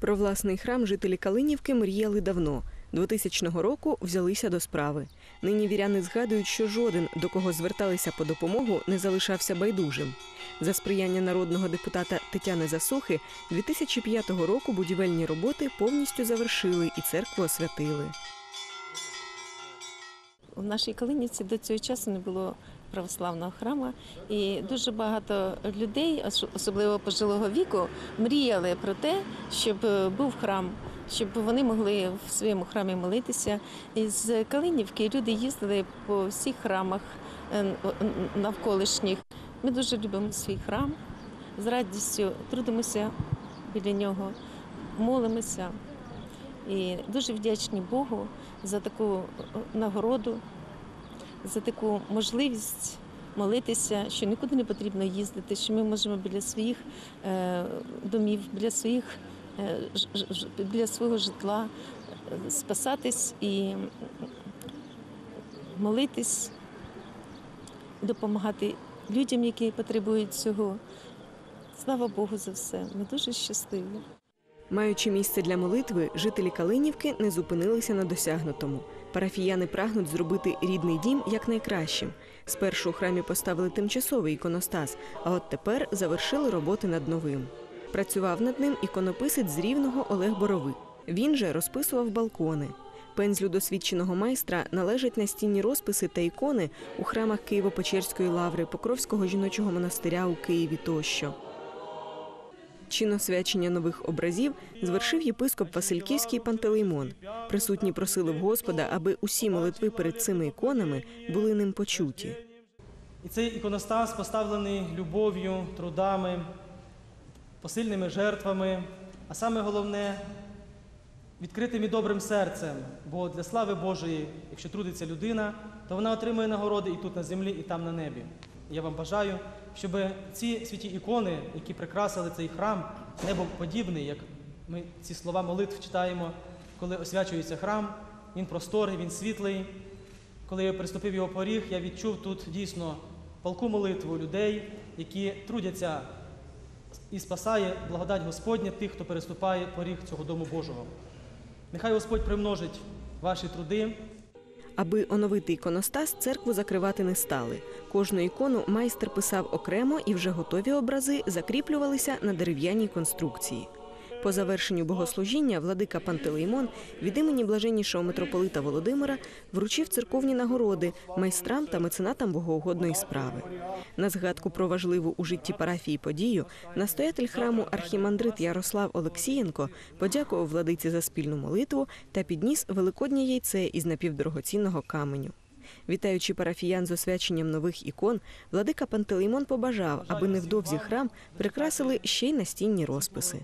Про власний храм жителі Калинівки мріяли давно. 2000 року взялися до справи. Нині віряни згадують, що жоден, до кого зверталися по допомогу, не залишався байдужим. За сприяння народного депутата Тетяни Засухи 2005 року будівельні роботи повністю завершили і церкву освятили. У нашій Калинівці до цього часу не було православного храму, і дуже багато людей, особливо пожилого віку, мріяли про те, щоб е, був храм, щоб вони могли в своєму храмі молитися. І з Калинівки люди їздили по всіх храмах е, навколишніх. Ми дуже любимо свій храм, з радістю трудимося біля нього, молимося. І дуже вдячні Богу за таку е, нагороду, за таку можливість молитися, що нікуди не потрібно їздити, що ми можемо біля своїх е, домів, біля своїх е, біля свого житла е, спасатись і молитись, допомагати людям, які потребують цього. Слава Богу за все. Ми дуже щасливі. Маючи місце для молитви, жителі Калинівки не зупинилися на досягнутому. Парафіяни прагнуть зробити рідний дім якнайкращим. Спершу у храмі поставили тимчасовий іконостас, а от тепер завершили роботи над новим. Працював над ним іконописець з рівного Олег Боровик. Він же розписував балкони. Пензлю досвідченого майстра належать настінні розписи та ікони у храмах Києво-Печерської лаври, Покровського жіночого монастиря у Києві тощо. Чин освячення нових образів звершив єпископ Васильківський Пантелеймон. Присутні просили в Господа, аби усі молитви перед цими іконами були ним почуті. І цей іконостас поставлений любов'ю, трудами, посильними жертвами, а саме головне відкритим і добрим серцем. Бо для слави Божої, якщо трудиться людина, то вона отримує нагороди і тут на землі, і там на небі. Я вам бажаю, щоб ці святі ікони, які прикрасили цей храм, небоподібний, як ми ці слова молитв читаємо, коли освячується храм, він просторий, він світлий. Коли я приступив його поріг, я відчув тут дійсно палку молитву людей, які трудяться і спасає благодать Господня тих, хто переступає поріг цього дому Божого. Нехай Господь примножить ваші труди, Аби оновити іконостас, церкву закривати не стали. Кожну ікону майстер писав окремо, і вже готові образи закріплювалися на дерев'яній конструкції. По завершенню богослужіння владика Пантелеймон від імені блаженнішого митрополита Володимира вручив церковні нагороди майстрам та меценатам богоугодної справи. На згадку про важливу у житті парафії подію настоятель храму архімандрит Ярослав Олексієнко подякував владиці за спільну молитву та підніс великоднє яйце із напівдорогоцінного каменю. Вітаючи парафіян з освяченням нових ікон, владика Пантелеймон побажав, аби невдовзі храм прикрасили ще й настінні розписи.